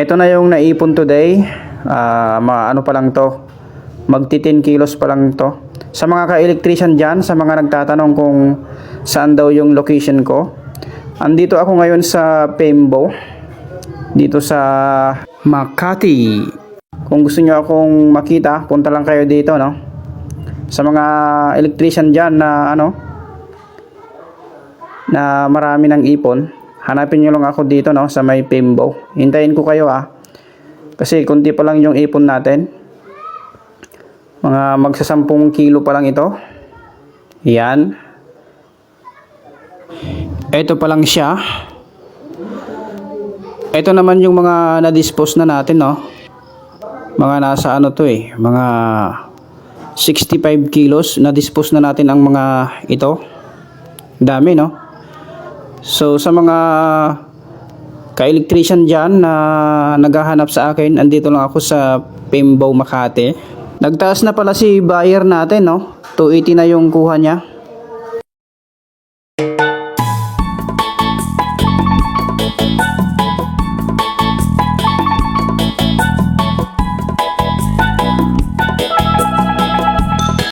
Ito na yung naipon today. Ah, mga ano pa lang to. Magti 10 kilos pa lang to. Sa mga ka-electrician dyan, sa mga nagtatanong kung saan daw yung location ko. Andito ako ngayon sa Pembo. Dito sa Makati. Kung gusto nyo akong makita, punta lang kayo dito, no? Sa mga electrician dyan na ano, na marami ng ipon, hanapin nyo lang ako dito no, sa may Pimbo. Hintayin ko kayo ah. Kasi kunti pa lang yung ipon natin. Mga magsasampung kilo pa lang ito. Yan. Ito pa lang siya. Ito naman yung mga na-dispose na natin no. Mga nasa ano to eh, mga 65 kilos na-dispose na natin ang mga ito. Dami no. So sa mga ka-electrician dyan na naghahanap sa akin, andito lang ako sa Pimbo, Makati. Nagtaas na pala si buyer natin, no? 280 na yung kuha niya.